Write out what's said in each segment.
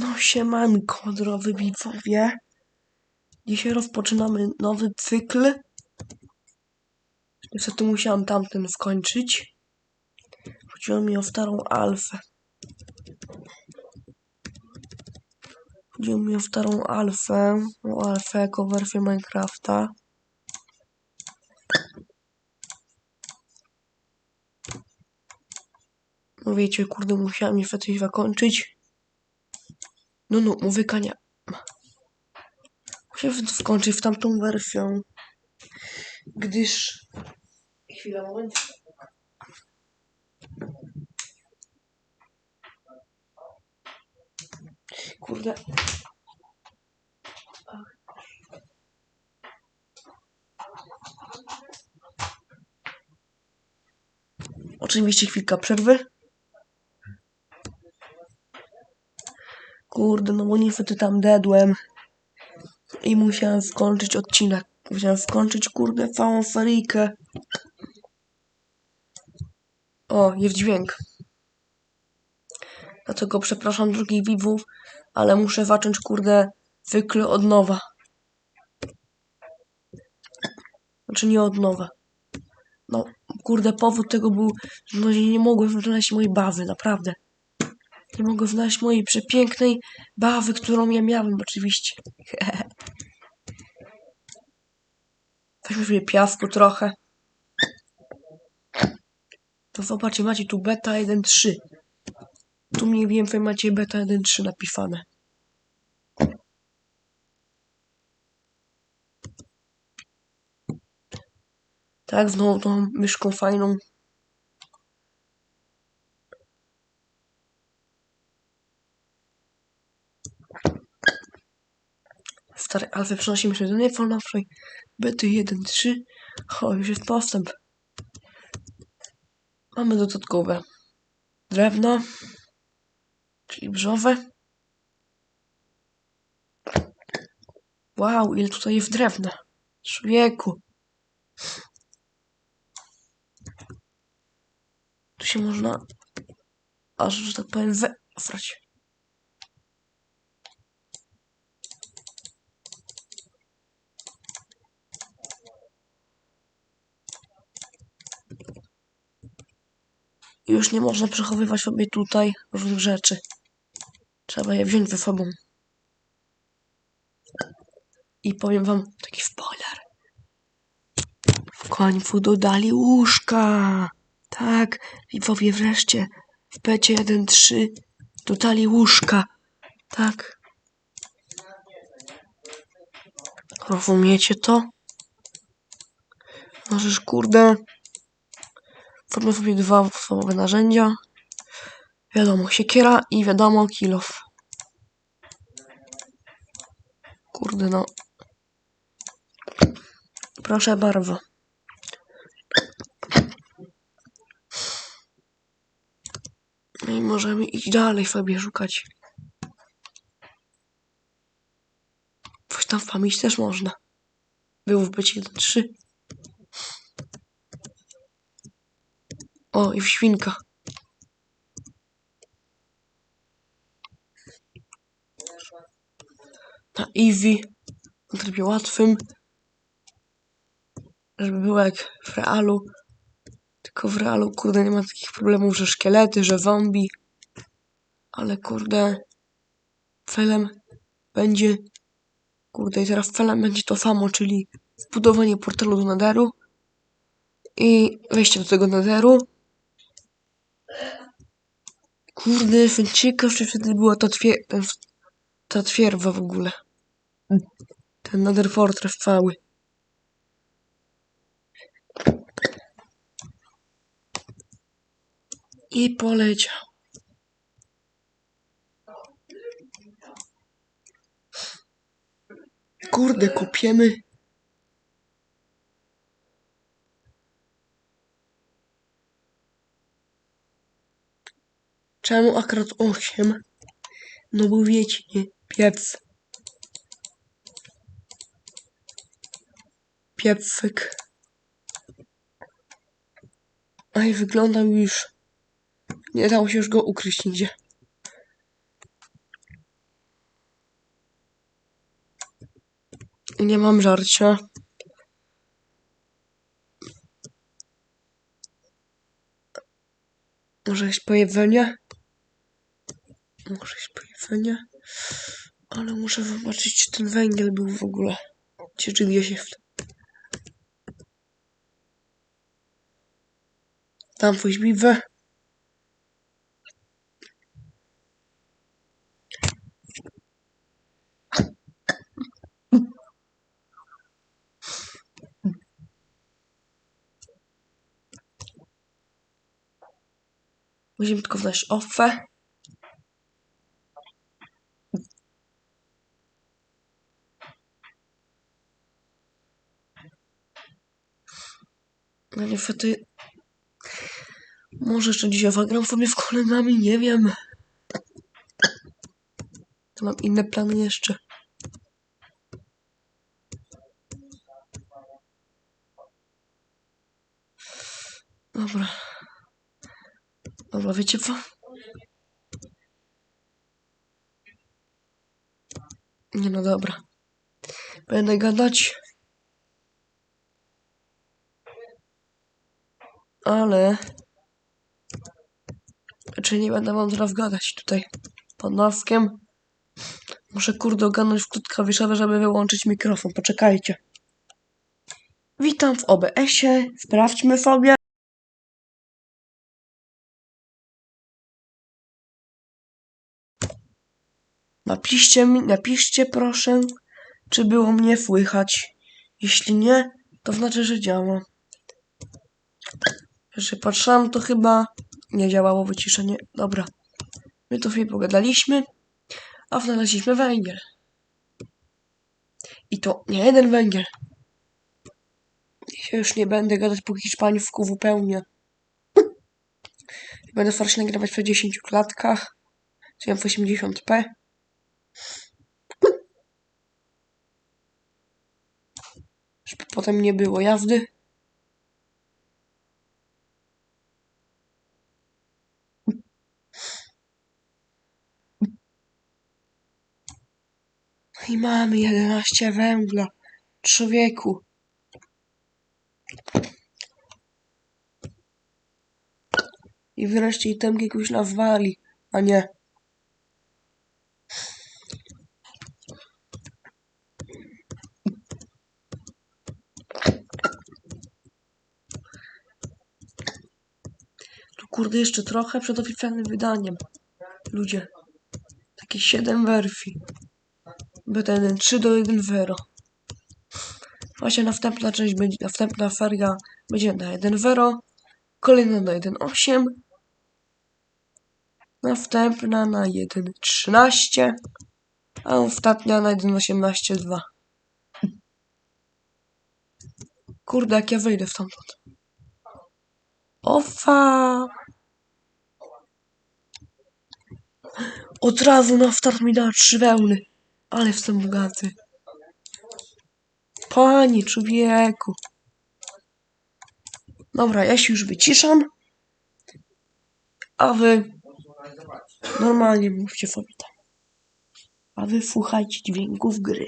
No siemanko, drodzy widzowie. Dzisiaj rozpoczynamy nowy cykl. Niestety musiałam tamten skończyć. Chodziło mi o starą alfę. Chodziło mi o starą alfę. O alfę jako wersję Minecrafta. No wiecie, kurde, musiałam niestety zakończyć. No, no, muzyka nie. Musiałem skończyć w tamtą wersją. Gdyż... Chwila, moment. Kurde. Oczywiście chwilka przerwy. Kurde, no bo niestety tam dedłem. I musiałem skończyć odcinek. Musiałem skończyć, kurde, całą seryjkę. O, jest dźwięk. Dlatego przepraszam drugich widzów, ale muszę zacząć, kurde, cykl od nowa. Znaczy nie od nowa. No, kurde, powód tego był, że nie mogłem znaleźć mojej bazy, naprawdę. Nie mogę znaleźć mojej przepięknej bawy, którą ja miałem oczywiście. Weźmy sobie piasku trochę. To zobaczcie, macie tu beta 1.3. Tu mniej więcej macie beta 1.3 napisane. Tak, znowu tą myszką fajną. Stary alfy przenosimy się do najfalnowszej bety 1.3. O, już jest postęp. Mamy dodatkowe drewno, czyli brzowe. Wow, ile tutaj jest drewna. Człowieku. Tu się można, aż, że tak powiem, wefrać. Już nie można przechowywać sobie tutaj różnych rzeczy. Trzeba je wziąć ze sobą. I powiem wam taki spoiler. W końcu dodali łóżka. Tak, widzowie wreszcie w pecie 1.3 dodali łóżka. Tak. Rozumiecie to? Możesz, kurde, Zrobię sobie dwa podstawowe narzędzia. Wiadomo, siekiera i wiadomo, kilof. Kurde no. Proszę bardzo. No i możemy iść dalej sobie szukać. Coś tam w pamięć też można. Był w bycie 1-3. O, i w świnka. Na easy, na trybie łatwym. Żeby było jak w realu. Tylko w realu, kurde, nie ma takich problemów, że szkielety, że zombie. Ale kurde, celem będzie, kurde, i teraz celem będzie to samo, czyli zbudowanie portalu do Netheru i wejście do tego Netheru. Kurde, jestem ciekaw, czy wtedy była ta, twier ta twierwa w ogóle. Ten Nether Fortress cały. I poleciał. Kurde, kupiemy. Czemu akurat 8? No bo wiecie, nie? Piec. Piecyk. Aj, wyglądał już. Nie dało się już go ukryć nigdzie. Nie mam żarcia. Może jakieś pojedzenie? Może jakieś pojewienie? Ale muszę zobaczyć, czy ten węgiel był w ogóle. Czy, czy gdzieś jest. Tam woźbiwe. Musimy tylko wdać ofę. No niestety... Może jeszcze dzisiaj zagram sobie z kolegami, nie wiem. To mam inne plany jeszcze. Dobra. Dobra, wiecie co? Nie no dobra. Będę gadać. Ale... Czy nie będę wam teraz gadać tutaj pod noskiem? Muszę kurde ogarnąć w krótkowiszowe, żeby wyłączyć mikrofon. Poczekajcie. Witam w OBS-ie. Sprawdźmy sobie. Napiszcie mi, napiszcie proszę, czy było mnie słychać. Jeśli nie, to znaczy, że działa. Że patrzyłam, to chyba nie działało wyciszenie. Dobra. My tu chwilę pogadaliśmy, a znaleźliśmy węgiel. I to nie jeden węgiel. Ja już nie będę gadać po hiszpańsku zupełnie. Będę starał się nagrywać w 10 klatkach. Czy w 80p. Żeby potem nie było jazdy. Mamy 11 węgla. Człowieku. I wreszcie i temki jakoś nawali, a nie. Tu kurde jeszcze trochę przed oficjalnym wydaniem. Ludzie. Takie 7 werfi. BTN 3 do 1 0. Właśnie następna część będzie, następna feria będzie na 1 0. Kolejna na 1.8. Następna na 1.13. A ostatnia na 1.18.2. Kurde, jak ja wyjdę stamtąd. Ofa! Od razu na start mi dała trzy wełny. Ale jestem bogaty. Panie człowieku. Dobra, ja się już wyciszam. A wy normalnie mówcie sobie tam. A wy słuchajcie dźwięków gry.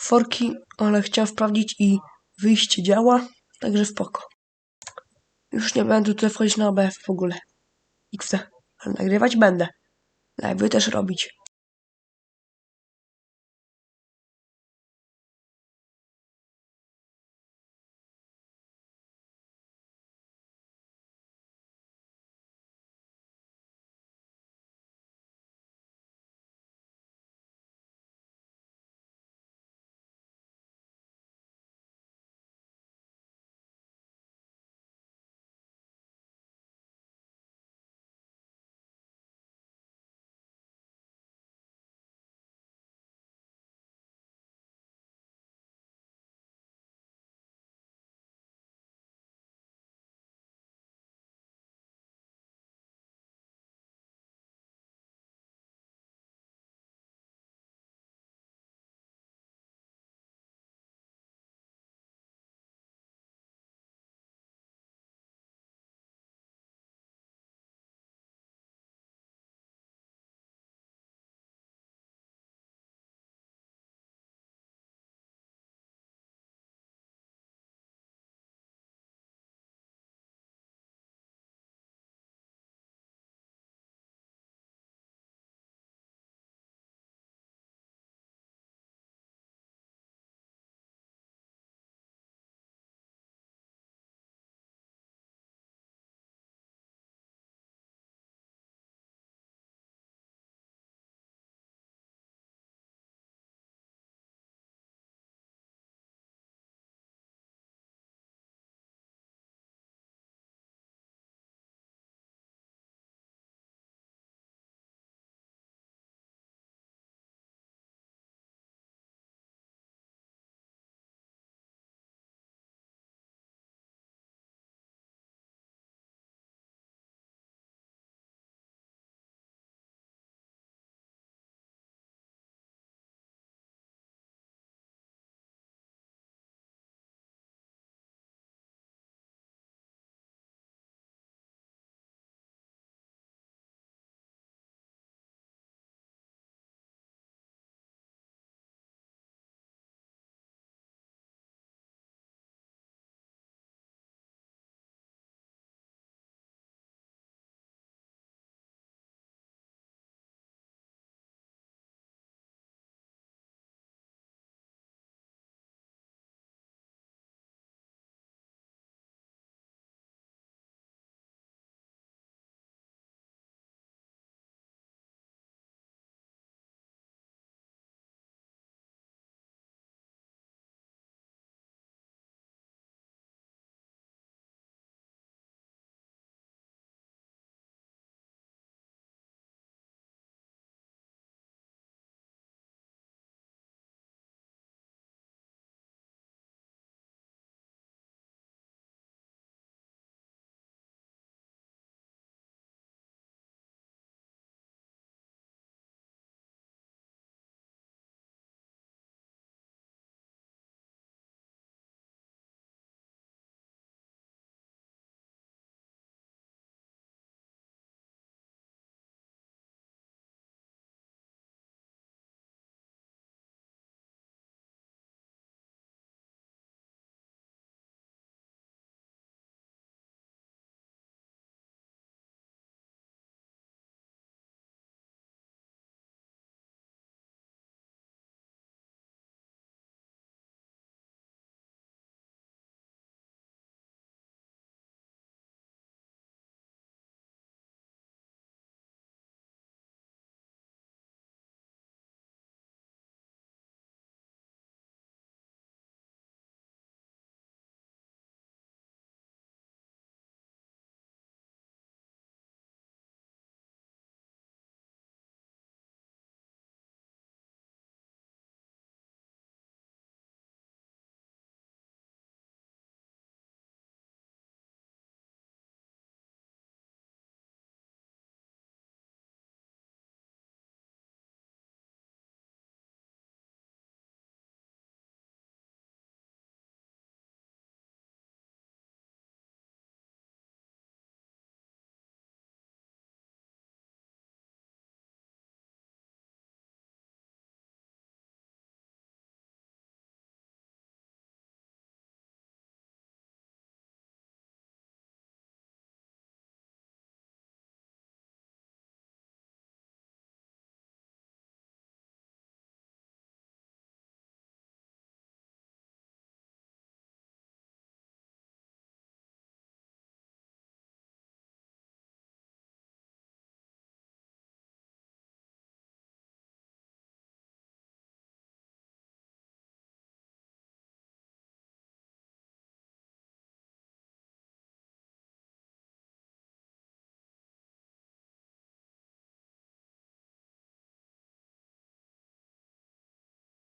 Forki, ale chciałem sprawdzić i wyjście działa, także spoko. Już nie będę tutaj wchodzić na OBF w ogóle. XD. Ale nagrywać będę. Live'y też robić.